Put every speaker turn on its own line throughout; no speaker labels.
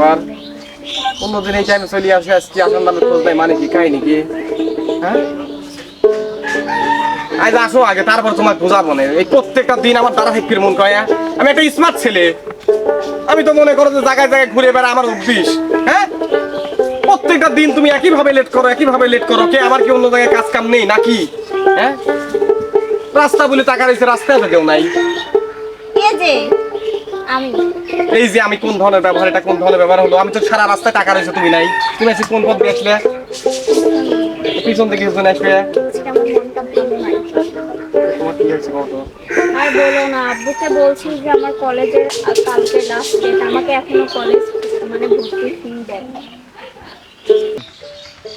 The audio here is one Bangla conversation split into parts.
ব্যাপার? অন্যদিন এই টাইমে চলে আসে, আজকে আপনার নামে খোঁজ নাই মানে কি, কাহিনি কি? হ্যাঁ? আজ আসো আগে, তারপর তোমাকে বোঝাবো না। এই প্রত্যেকটা দিন আমার দ্বারা হেক্কির মন কয় হ্যাঁ? আমি একটা স্মার্ট ছেলে। আমি তো মনে করো যে জায়গায় জায়গায় ঘুরে বেড়া আমার অভ্যিস হ্যাঁ? প্রত্যেকটা দিন তুমি একইভাবে লেট করো, একইভাবে লেট করো, কে আমার কি অন্য জায়গায় কাজ কাম নেই, নাকি? হ্যাঁ? রাস্তা বলে টাকা রয়েছে, রাস্তায় তো কেউ নাই।
আমি।
এই যে আমি কোন ধরনের ব্যবহার এটা কোন ধরনের ব্যবহার হলো? আমি তো সারা রাস্তায় টাকা রয়েছে তুমি নাই। তুমি আজকে কোন পথ দিয়ে আসলে? পিছন থেকে পিছনে আসবে।
আর বলো না আব্বুকে বলছি যে আমার কলেজের কালকে লাস্ট ডেট আমাকে এখনও কলেজ মানে ভর্তি ফি দেয়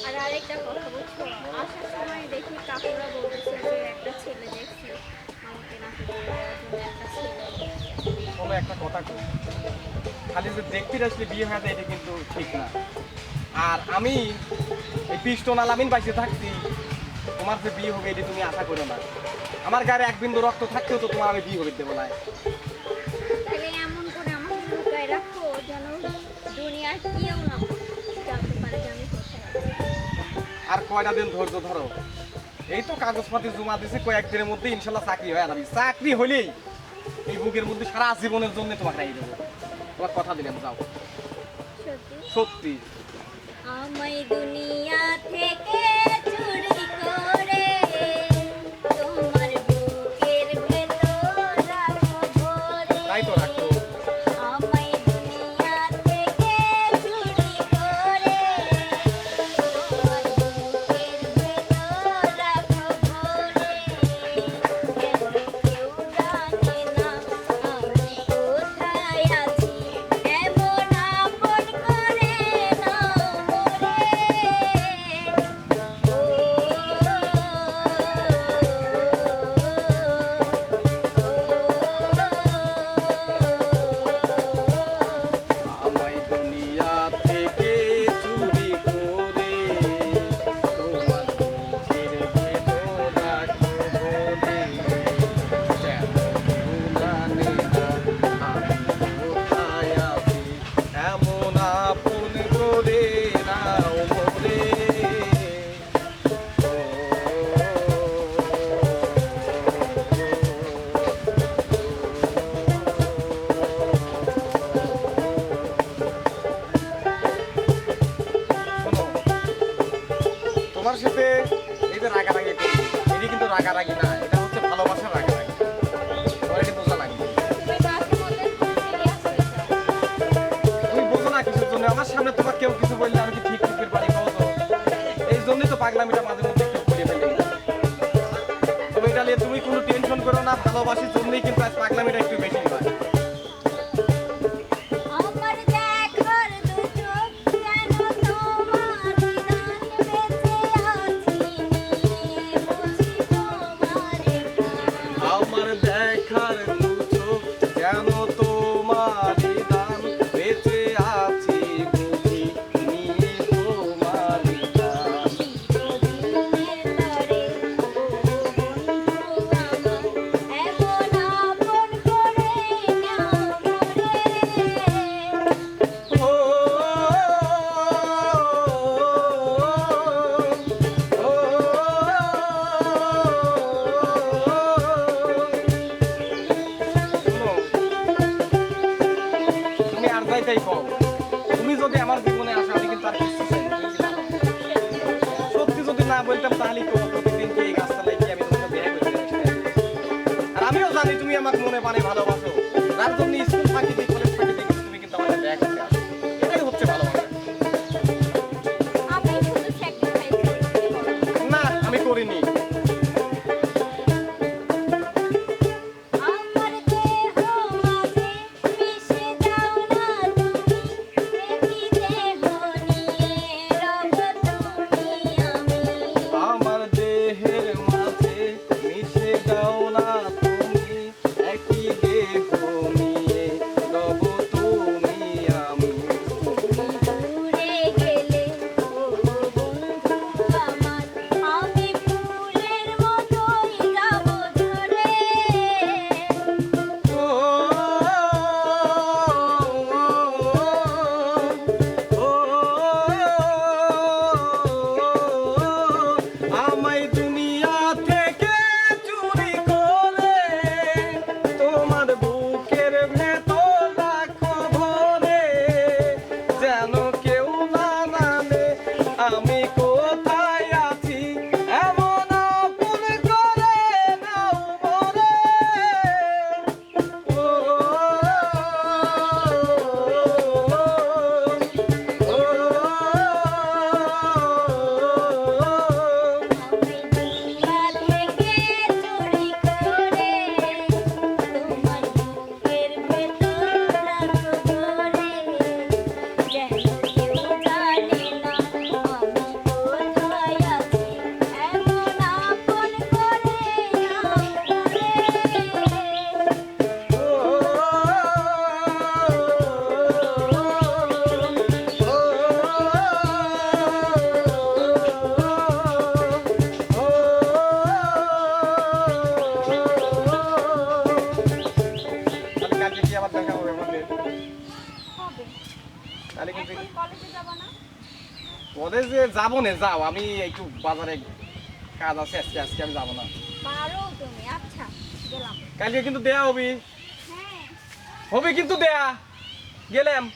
আর আরেকটা কথা বলছো আসার সময় দেখি কাকুরা একটা
কথা কই। খালি যে দেখতে আসলে বিয়ে হয়ে যায় এটা কিন্তু ঠিক না। আর আমি এই পিস্টন আলামিন বাইসে থাকছি তোমার যে বিয়ে হবে এটা তুমি আশা করো না। আমার গায়ে এক বিন্দু রক্ত থাকতেও তো তোমার আমি বিয়ে হবে দেবো না। আর কয়টা দিন ধৈর্য ধরো। এই তো কাগজপাতি জমা দিছি কয়েকদিনের মধ্যে ইনশাল্লাহ চাকরি হয়ে যাবে চাকরি হলেই এই বুকের মধ্যে সারা জীবনের জন্য তোমাকে রাখি দেবো। তোমার কথা দিলাম যাও।
সত্যি?
সত্যি।
আমায় দুনিয়া থেকে তোমার
সাথে এই যে রাগারাগি করি। এটি কিন্তু রাগারাগি না, এটা হচ্ছে ভালোবাসার রাগারাগি। তোমার এটি
তুমি
বোঝো না কিছুর জন্য, আমার সামনে তোমার কেউ কিছু বললে আমি কি ঠিক করতে পারি কও তো? এই জন্যই তো পাগলামিটা মাঝে মধ্যে একটু করে ফেলি। তুমি এটা নিয়ে তুমি কোনো টেনশন করো না ভালোবাসির জন্যই কিন্তু আজ পাগলামিটা একটু বেশি। বলতাম তাহলে প্রতিদিন এই আমি তোমাকে আর আমিও জানি তুমি আমাকে মনে মানে ভালোবাসো। যার জন্য যাব না যাও। আমি একটু বাজারে কাজ আছে আজকে আজকে আমি যাব না।
পারো তুমি আচ্ছা গেলাম।
কালকে কিন্তু দেয়া হবি।
হ্যাঁ।
হবে কিন্তু দেয়া। গেলাম।